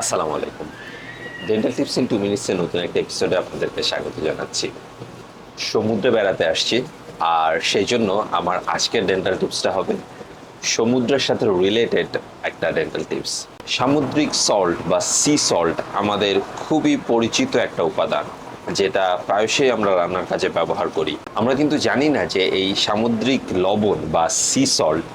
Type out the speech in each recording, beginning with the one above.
আসসালামু আলাইকুম। Dental tips in two মিনিটসের নতুন একটা এপিসোডে আপনাদেরকে স্বাগত জানাচ্ছি। সমুদ্রে বেড়াতে আসছি, আর সেই জন্য আমার আজকের ডেন্টাল টিপসটা হবে সমুদ্রের সাথে রিলেটেড একটা ডেন্টাল টিপস সামুদ্রিক সল্ট বা সি সল্ট আমাদের খুবই পরিচিত একটা উপাদান, যেটা প্রায়শই আমরা রান্নার কাজে ব্যবহার করি। আমরা কিন্তু জানি না যে এই সামুদ্রিক লবণ বা সি সল্ট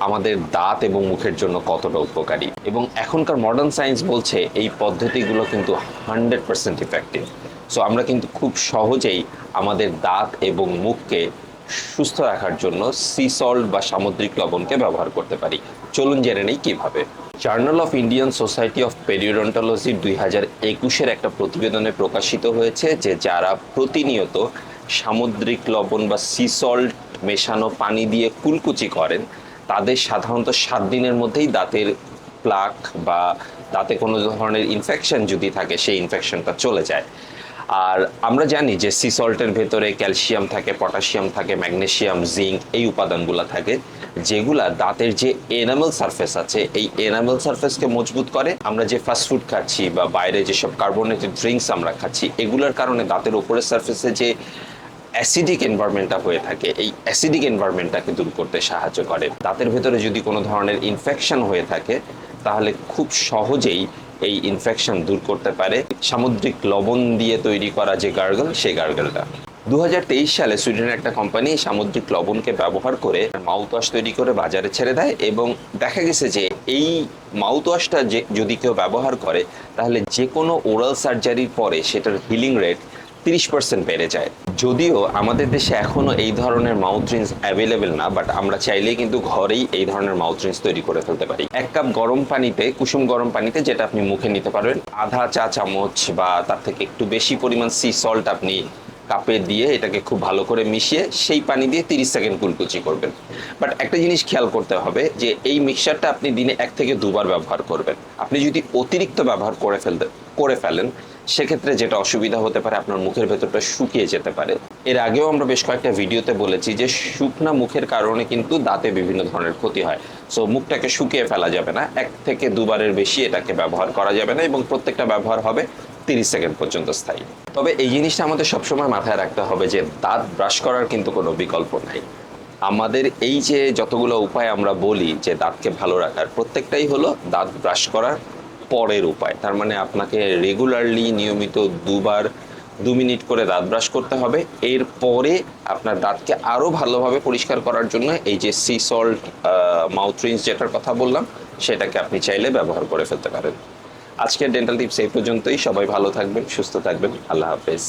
আমাদের দাঁত এবং মুখের জন্য কতটা উপকারী। এবং এখনকার মডার্ন সায়েন্স বলছে এই পদ্ধতিগুলো কিন্তু হান্ড্রেড পার্সেন্ট ইফেক্টিভ সো আমরা কিন্তু খুব সহজেই আমাদের দাঁত এবং মুখকে সুস্থ রাখার জন্য সি সল্ট বা সামুদ্রিক লবণকে ব্যবহার করতে পারি। চলুন জেনে নেই কীভাবে। Journal of Indian society of periodontology দুই হাজার একুশের একটা প্রতিবেদনে প্রকাশিত হয়েছে যে যারা প্রতিনিয়ত সামুদ্রিক লবণ বা সি সল্ট মেশানো পানি দিয়ে কুলকুচি করেন তাদের সাধারণত সাত দিনের মধ্যেই দাঁতের প্লাক বা দাঁতে কোনো ধরনের ইনফেকশন যদি থাকে, সেই ইনফেকশনটা চলে যায়। আর আমরা জানি যে সি সল্টের ভেতরে ক্যালসিয়াম থাকে পটাশিয়াম থাকে ম্যাগনেসিয়াম জিঙ্ক এই উপাদানগুলো থাকে, যেগুলা দাঁতের যে এনামেল সারফেস আছে, এই এনামেল সারফেসকে মজবুত করে। আমরা যে ফাস্টফুড খাচ্ছি বা বাইরে যেসব কার্বোনেটেড ড্রিঙ্কস আমরা খাচ্ছি, এগুলোর কারণে দাঁতের ওপরের সারফেসে যে অ্যাসিডিক এনভায়রনমেন্টটা হয়ে থাকে, এই অ্যাসিডিক এনভায়রনমেন্টটাকে দূর করতে সাহায্য করে। দাঁতের ভেতরে যদি কোনো ধরনের ইনফেকশন হয়ে থাকে, তাহলে খুব সহজেই এই ইনফেকশন দূর করতে পারে। সামুদ্রিক লবণ দিয়ে তৈরি করা যে গার্গল সেই গার্গলটা দুই হাজার তেইশ সালে সুইডেনের একটা কোম্পানি সামুদ্রিক লবণকে ব্যবহার করে মাউথওয়াশ তৈরি করে বাজারে ছেড়ে দেয় এবং দেখা গেছে যে এই মাউথওয়াশটা যে, যদি কেউ ব্যবহার করে, তাহলে যে কোনো ওরাল সার্জারির পরে সেটার হিলিং রেট তিরিশ পার্সেন্ট বেড়ে যায়। যদিও আমাদের দেশে এখনও এই ধরনের মাউথ রিন্স অ্যাভেলেবেল না বাট আমরা চাইলেই কিন্তু ঘরেই এই ধরনের মাউথ রিন্স তৈরি করে ফেলতে পারি। এক কাপ গরম পানিতে, কুসুম গরম পানিতে, যেটা আপনি মুখে নিতে পারবেন, আধা চা চামচ বা তার থেকে একটু বেশি পরিমাণ সি সল্ট আপনি কাপে দিয়ে এটাকে খুব ভালো করে মিশিয়ে সেই পানি দিয়ে তিরিশ সেকেন্ড কুলকুচি করবেন। বাট একটা জিনিস খেয়াল করতে হবে যে এই মিক্সারটা আপনি দিনে এক থেকে দুবার ব্যবহার করবেন। আপনি যদি অতিরিক্ত ব্যবহার করে ফেলতে, করে ফেলেন সেক্ষেত্রে যেটা অসুবিধা হতে পারে, আপনার মুখের ভেতরটা শুকিয়ে যেতে পারে। এর আগেও আমরা বেশ কয়েকটা ভিডিওতে বলেছি যে, শুকনা মুখের কারণে কিন্তু দাঁতে বিভিন্ন ধরনের ক্ষতি হয়। সো মুখটাকে শুকিয়ে ফেলা যাবে না। এক থেকে দুবারের বেশি এটাকে ব্যবহার করা যাবে না এবং প্রত্যেকটা ব্যবহার হবে তিরিশ সেকেন্ড পর্যন্ত স্থায়ী। তবে এই জিনিসটা আমাদের সবসময় মাথায় রাখতে হবে যে, দাঁত ব্রাশ করার কিন্তু কোনো বিকল্প নাই। আমাদের এই যে যতগুলো উপায় আমরা বলি যে, দাঁতকে ভালো রাখার, প্রত্যেকটাই হলো দাঁত ব্রাশ করার পরের উপায়। তার মানে আপনাকে রেগুলারলি নিয়মিত দুবার, দু মিনিট করে দাঁত ব্রাশ করতে হবে। এরপরে আপনার দাঁতকে আরও ভালোভাবে পরিষ্কার করার জন্য এই যে সি সল্ট মাউথ রিন্স যেটার কথা বললাম, সেটাকে আপনি চাইলে ব্যবহার করে ফেলতে পারেন। আজকের ডেন্টাল টিপস এই পর্যন্তই। সবাই ভালো থাকবেন, সুস্থ থাকবেন। আল্লাহ হাফেজ।